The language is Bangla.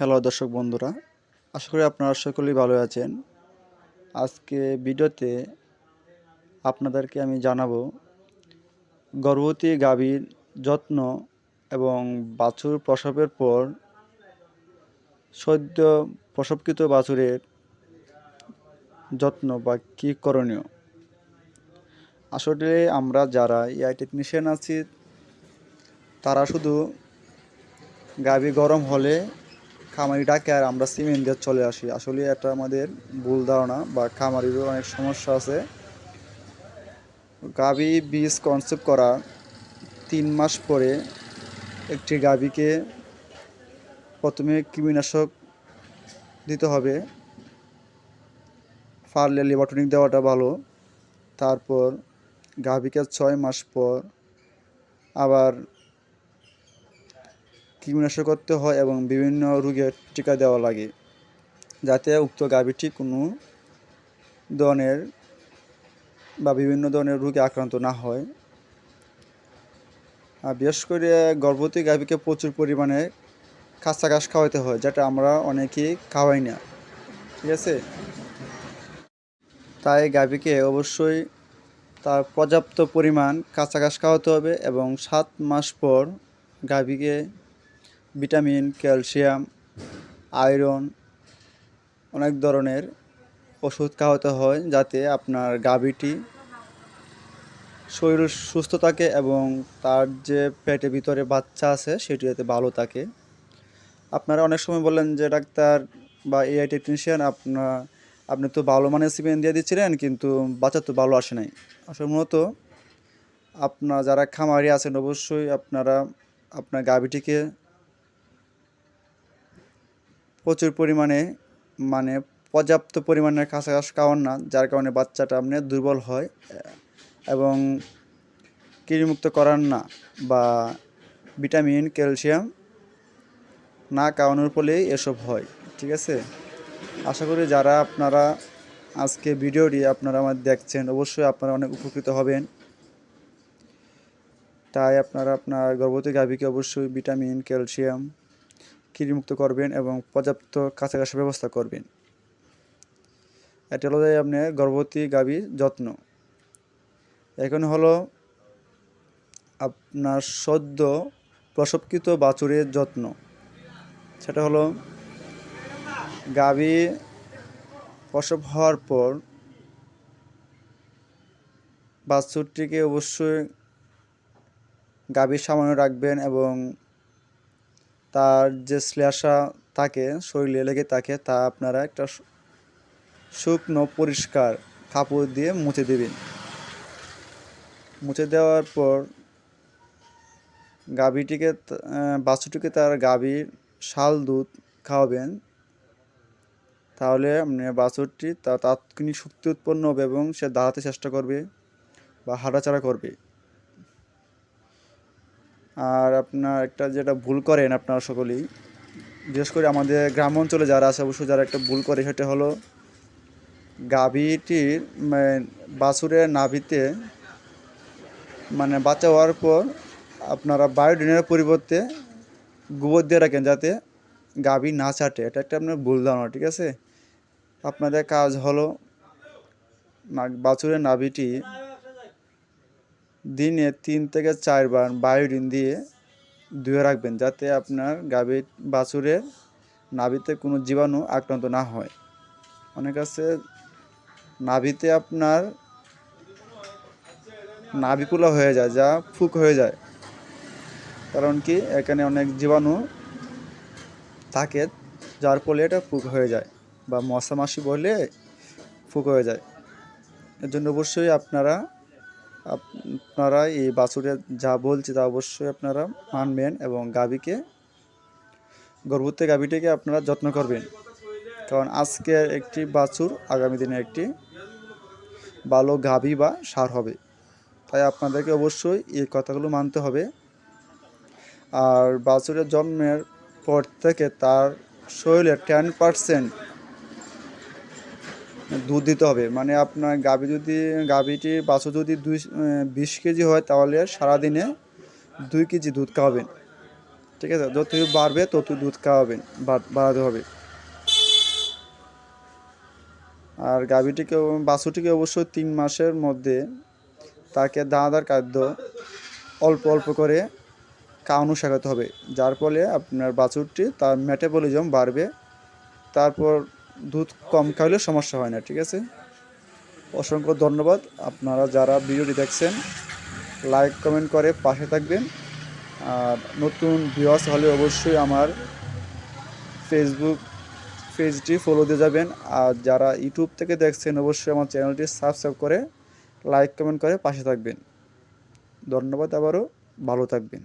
হ্যালো দর্শক বন্ধুরা, আশা করি আপনারা সকলেই ভালো আছেন। আজকে ভিডিওতে আপনাদেরকে আমি জানাব গর্ভবতী গাভীর যত্ন এবং বাছুর প্রসবের পর সদ্য প্রসবকৃত বাছুরের যত্ন বা কী করণীয়। আসলে আমরা যারা এআই টেকনিশিয়ান আছি, তারা শুধু গাভী গরম হলে খামারি ডাকে আর আমরা সিমেন্ট দিয়ে চলে আসি। আসলে এটা আমাদের ভুল ধারণা, বা খামারিরও অনেক সমস্যা আছে। গাভী বীজ কনসেপ্ট করা তিন মাস পরে একটি গাভীকে প্রথমে কৃমিনাশক দিতে হবে। পারলে লিভারটনিক দেওয়াটা ভালো। তারপর গাভীকে ছয় মাস পর আবার কীটনাশক করতে হয় এবং বিভিন্ন রোগের টিকা দেওয়া লাগে, যাতে উক্ত গাভীটি কোনো ধরনের বা বিভিন্ন ধরনের রোগে আক্রান্ত না হয়। আর বিশেষ করে গর্ভবতী গাভীকে প্রচুর পরিমাণে কাঁচা ঘাস খাওয়াতে হয়, যেটা আমরা অনেকেই খাওয়াই না, ঠিক আছে? তাই গাভীকে অবশ্যই তার পর্যাপ্ত পরিমাণ কাঁচা ঘাস খাওয়াতে হবে এবং সাত মাস পর গাভীকে ভিটামিন, ক্যালসিয়াম, আয়রন, অনেক ধরনের ওষুধ খাওয়াতে হয় যাতে আপনার গাভীটি শরীর সুস্থ থাকে এবং তার যে পেটের ভিতরে বাচ্চা আছে সেটি যাতে ভালো থাকে। আপনারা অনেক সময় বললেন যে ডাক্তার বা এআই টেকনিশিয়ান আপনার আপনি তো ভালো মানের সিমেন্ট দিয়ে দিচ্ছিলেন কিন্তু বাচ্চা তো ভালো আসে নাই। আসলে মূলত আপনার যারা খামারি আছেন অবশ্যই আপনারা আপনার গাভীটিকে প্রচুর পরিমাণে মানে পর্যাপ্ত পরিমাণের ঘাস খাওয়ান না, যার কারণে বাচ্চাটা আপনার দুর্বল হয়, এবং কৃমিমুক্ত করান না, বা ভিটামিন, ক্যালসিয়াম না খাওয়ানোর ফলেই এসব হয়, ঠিক আছে? আশা করি যারা আপনারা আজকে ভিডিওটি আপনারা আমার দেখছেন, অবশ্যই আপনারা অনেক উপকৃত হবেন। তাই আপনারা আপনার গর্ভবতী গাভীকে অবশ্যই ভিটামিন, ক্যালসিয়াম কৃমিমুক্ত করবেন এবং পর্যাপ্ত কাছাকাছি ব্যবস্থা করবেন। এটা হলো যে আপনার গর্ভবতী গাভীর যত্ন। এখন হলো আপনার সদ্য প্রসবকৃত বাছুরের যত্ন। সেটা হলো গাভী প্রসব হওয়ার পর বাছুরটিকে অবশ্যই গাভীর সামান্য রাখবেন এবং তার যে শ্লেষা থাকে, শরীরে লেগে থাকে, তা আপনারা একটা শুকনো পরিষ্কার কাপড় দিয়ে মুছে দেবেন। মুছে দেওয়ার পর গাভীটিকে বাছুরটিকে তার গাভীর শাল দুধ খাওয়াবেন। তাহলে মানে বাছুরটি তার তাৎক্ষণিক শক্তি উৎপন্ন হবে এবং সে দাঁড়াতে চেষ্টা করবে বা হাঁটাচাড়া করবে। আর আপনার একটা যেটা ভুল করেন আপনারা সকলেই, বিশেষ করে আমাদের গ্রাম অঞ্চলে যারা আছে, অবশ্যই যারা একটা ভুল করে, সেটা হলো গাভীটির মানে বাছুরের নাভিতে মানে বাচ্চা হওয়ার পর আপনারা বায়োডিনের পরিবর্তে গোবর দিয়ে রাখেন যাতে গাভী না ছাটে। এটা একটা আপনার ভুল ধারণা, ঠিক আছে? আপনাদের কাজ হলো, বাছুরের নাভিটি দিনে তিন থেকে চারবার বায়োডিন দিয়ে ধুয়ে রাখবেন যাতে আপনার গাভীর বাছুরের নাভিতে কোনো জীবাণু আক্রান্ত না হয়। অনেক আছে, নাভিতে আপনার নাভিকুলা হয়ে যায়, যা ফুক হয়ে যায়। কারণ কি? এখানে অনেক জীবাণু থাকে, যার ফলে এটা ফুক হয়ে যায় বা মশা মাসি বলে ফুক হয়ে যায়। এর জন্য অবশ্যই আপনারা আপনারা এই বাছুরে যা বলছি তা অবশ্যই আপনারা মানবেন এবং গাভীকে, গর্ভবতী গাভীটিকে আপনারা যত্ন করবেন। কারণ আজকের একটি বাছুর আগামী দিনে একটি ভালো গাভী বা সার হবে। তাই আপনাদেরকে অবশ্যই এই কথাগুলো মানতে হবে। আর বাছুরের জন্মের পর থেকে তার শরীরে টেন পারসেন্ট দুধ দিতে হবে। মানে আপনার গাভী যদি, গাভীটি বাছুর যদি দুই, বিশ কেজি হয় তাহলে সারাদিনে দুই কেজি দুধ খাওয়াবেন। ঠিক আছে? যত বাড়বে ততই দুধ খাওয়াবেন বাড়াতে হবে। আর গাভীটিকে, বাছুরটিকে অবশ্যই তিন মাসের মধ্যে তাকে দানাদার খাদ্য অল্প অল্প করে খাওয়ানো শেখাতে হবে। যার ফলে আপনার বাছুরটি তার মেটাবলিজম বাড়বে। তারপর দুধ কম খাওয়ালে সমস্যা হয় না, ঠিক আছে? অসংখ্য ধন্যবাদ। আপনারা যারা ভিডিওটি দেখছেন, লাইক, কমেন্ট করে পাশে থাকবেন। আর নতুন ভিউয়ার্স হলে অবশ্যই আমার ফেসবুক পেজটি ফলো দিয়ে যাবেন। আর যারা ইউটিউব থেকে দেখছেন, অবশ্যই আমার চ্যানেলটি সাবস্ক্রাইব করে লাইক কমেন্ট করে পাশে থাকবেন। ধন্যবাদ আবারও। ভালো থাকবেন।